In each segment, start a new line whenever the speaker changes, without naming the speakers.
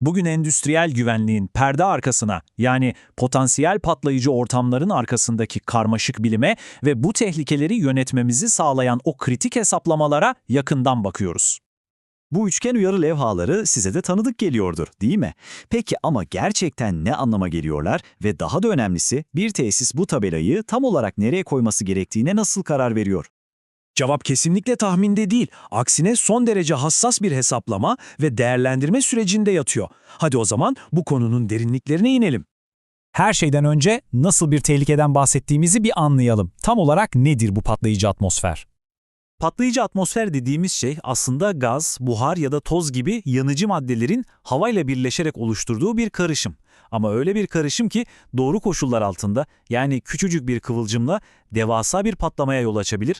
Bugün endüstriyel güvenliğin perde arkasına yani potansiyel patlayıcı ortamların arkasındaki karmaşık bilime ve bu tehlikeleri yönetmemizi sağlayan o kritik hesaplamalara yakından bakıyoruz.
Bu üçgen uyarı levhaları size de tanıdık geliyordur, değil mi? Peki ama gerçekten ne anlama geliyorlar ve daha da önemlisi bir tesis bu tabelayı tam olarak nereye koyması gerektiğine nasıl karar veriyor?
Cevap kesinlikle tahminde değil, aksine son derece hassas bir hesaplama ve değerlendirme sürecinde yatıyor. Hadi o zaman bu konunun derinliklerine inelim.
Her şeyden önce nasıl bir tehlikeden bahsettiğimizi bir anlayalım. Tam olarak nedir bu patlayıcı atmosfer?
Patlayıcı atmosfer dediğimiz şey aslında gaz, buhar ya da toz gibi yanıcı maddelerin havayla birleşerek oluşturduğu bir karışım. Ama öyle bir karışım ki doğru koşullar altında yani küçücük bir kıvılcımla devasa bir patlamaya yol açabilir.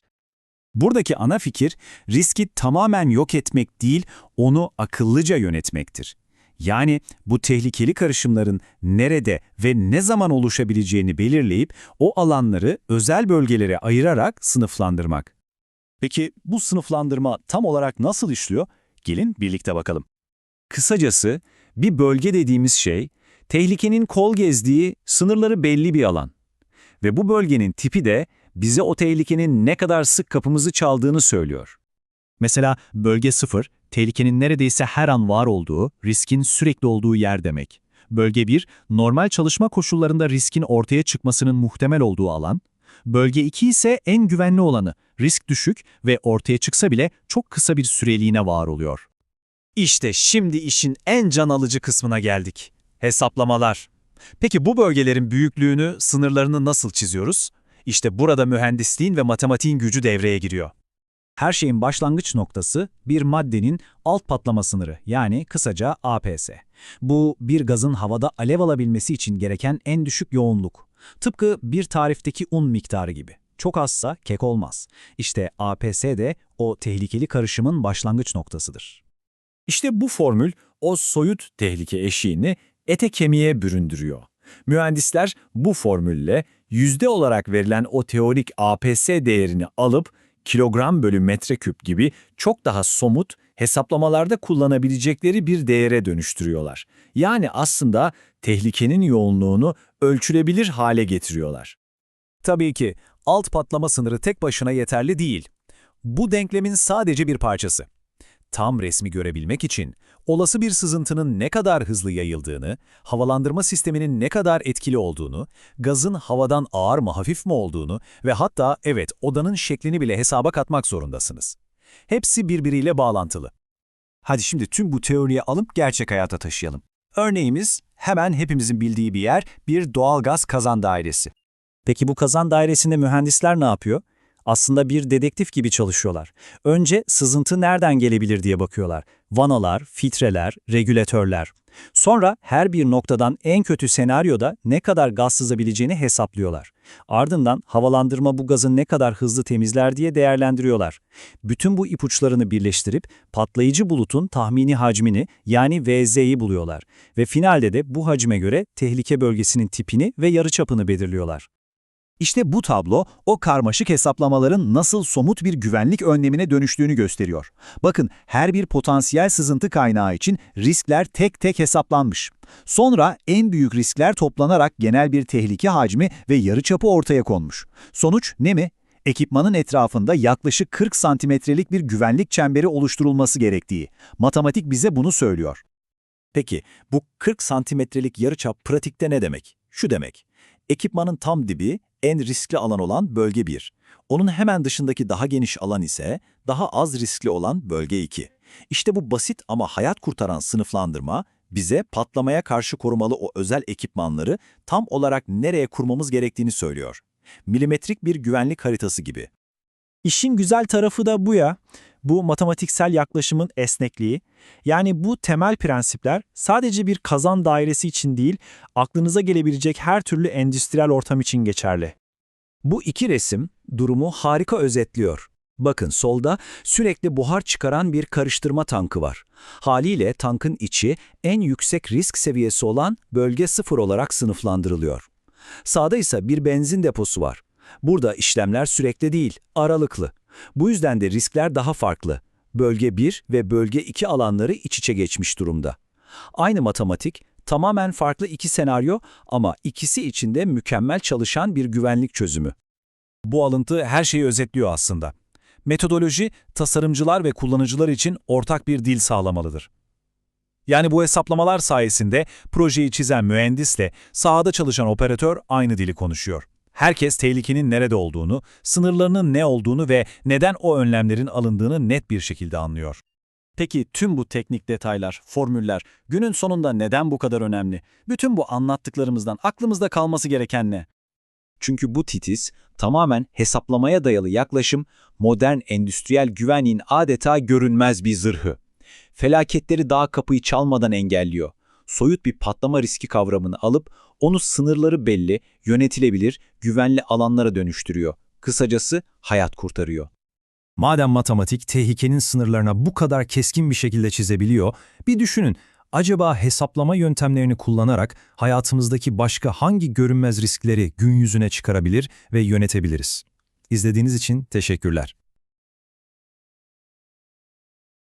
Buradaki ana fikir riski tamamen yok etmek değil, onu akıllıca yönetmektir. Yani bu tehlikeli karışımların nerede ve ne zaman oluşabileceğini belirleyip o alanları özel bölgelere ayırarak sınıflandırmak. Peki bu sınıflandırma tam olarak nasıl işliyor? Gelin birlikte bakalım. Kısacası bir bölge dediğimiz şey, tehlikenin kol gezdiği, sınırları belli bir alan. Ve bu bölgenin tipi de bize o tehlikenin ne kadar sık kapımızı çaldığını söylüyor.
Mesela bölge 0, tehlikenin neredeyse her an var olduğu, riskin sürekli olduğu yer demek. Bölge 1, normal çalışma koşullarında riskin ortaya çıkmasının muhtemel olduğu alan. Bölge 2 ise en güvenli olanı, risk düşük ve ortaya çıksa bile çok kısa bir süreliğine var oluyor.
İşte şimdi işin en can alıcı kısmına geldik. Hesaplamalar. Peki bu bölgelerin büyüklüğünü, sınırlarını nasıl çiziyoruz? İşte burada mühendisliğin ve matematiğin gücü devreye giriyor.
Her şeyin başlangıç noktası bir maddenin alt patlama sınırı yani kısaca APS. Bu bir gazın havada alev alabilmesi için gereken en düşük yoğunluk. Tıpkı bir tarifteki un miktarı gibi. Çok azsa kek olmaz. İşte APS de o tehlikeli karışımın başlangıç noktasıdır.
İşte bu formül o soyut tehlike eşiğini ete kemiğe büründürüyor. Mühendisler bu formülle yüzde olarak verilen o teorik APS değerini alıp kilogram bölü metreküp gibi çok daha somut hesaplamalarda kullanabilecekleri bir değere dönüştürüyorlar. Yani aslında tehlikenin yoğunluğunu ölçülebilir hale getiriyorlar.
Tabii ki alt patlama sınırı tek başına yeterli değil. Bu denklemin sadece bir parçası. Tam resmi görebilmek için olası bir sızıntının ne kadar hızlı yayıldığını, havalandırma sisteminin ne kadar etkili olduğunu, gazın havadan ağır mı hafif mi olduğunu ve hatta evet odanın şeklini bile hesaba katmak zorundasınız. Hepsi birbiriyle bağlantılı. Hadi şimdi tüm bu teoriyi alıp gerçek hayata taşıyalım. Örneğimiz hemen hepimizin bildiği bir yer bir doğalgaz kazan dairesi. Peki bu kazan dairesinde mühendisler ne yapıyor? Aslında bir dedektif gibi çalışıyorlar. Önce sızıntı nereden gelebilir diye bakıyorlar. Vanalar, filtreler, regülatörler. Sonra her bir noktadan en kötü senaryoda ne kadar gaz sızabileceğini hesaplıyorlar. Ardından havalandırma bu gazı ne kadar hızlı temizler diye değerlendiriyorlar. Bütün bu ipuçlarını birleştirip patlayıcı bulutun tahmini hacmini yani VZ'yi buluyorlar ve finalde de bu hacme göre tehlike bölgesinin tipini ve yarıçapını belirliyorlar. İşte bu tablo o karmaşık hesaplamaların nasıl somut bir güvenlik önlemine dönüştüğünü gösteriyor. Bakın her bir potansiyel sızıntı kaynağı için riskler tek tek hesaplanmış. Sonra en büyük riskler toplanarak genel bir tehlike hacmi ve yarıçapı ortaya konmuş. Sonuç ne mi? Ekipmanın etrafında yaklaşık 40 santimetrelik bir güvenlik çemberi oluşturulması gerektiği. Matematik bize bunu söylüyor. Peki bu 40 santimetrelik yarıçap pratikte ne demek? Şu demek. Ekipmanın tam dibi en riskli alan olan bölge 1. Onun hemen dışındaki daha geniş alan ise daha az riskli olan bölge 2. İşte bu basit ama hayat kurtaran sınıflandırma bize patlamaya karşı korumalı o özel ekipmanları tam olarak nereye kurmamız gerektiğini söylüyor. Milimetrik bir güvenlik haritası gibi. İşin güzel tarafı da bu ya. Bu matematiksel yaklaşımın esnekliği. Yani bu temel prensipler sadece bir kazan dairesi için değil, aklınıza gelebilecek her türlü endüstriyel ortam için geçerli. Bu iki resim durumu harika özetliyor. Bakın solda sürekli buhar çıkaran bir karıştırma tankı var. Haliyle tankın içi en yüksek risk seviyesi olan bölge 0 olarak sınıflandırılıyor. Sağda ise bir benzin deposu var. Burada işlemler sürekli değil, aralıklı. Bu yüzden de riskler daha farklı. Bölge 1 ve bölge 2 alanları iç içe geçmiş durumda. Aynı matematik, tamamen farklı iki senaryo ama ikisi içinde mükemmel çalışan bir güvenlik çözümü. Bu alıntı her şeyi özetliyor aslında. Metodoloji, tasarımcılar ve kullanıcılar için ortak bir dil sağlamalıdır. Yani bu hesaplamalar sayesinde projeyi çizen mühendisle sahada çalışan operatör aynı dili konuşuyor. Herkes tehlikenin nerede olduğunu, sınırlarının ne olduğunu ve neden o önlemlerin alındığını net bir şekilde anlıyor.
Peki tüm bu teknik detaylar, formüller günün sonunda neden bu kadar önemli? Bütün bu anlattıklarımızdan aklımızda kalması gereken ne?
Çünkü bu titiz, tamamen hesaplamaya dayalı yaklaşım, modern endüstriyel güvenliğin adeta görünmez bir zırhı. Felaketleri daha kapıyı çalmadan engelliyor. Soyut bir patlama riski kavramını alıp onu sınırları belli, yönetilebilir, güvenli alanlara dönüştürüyor. Kısacası hayat kurtarıyor.
Madem matematik tehlikenin sınırlarına bu kadar keskin bir şekilde çizebiliyor, bir düşünün, acaba hesaplama yöntemlerini kullanarak hayatımızdaki başka hangi görünmez riskleri gün yüzüne çıkarabilir ve yönetebiliriz? İzlediğiniz için teşekkürler.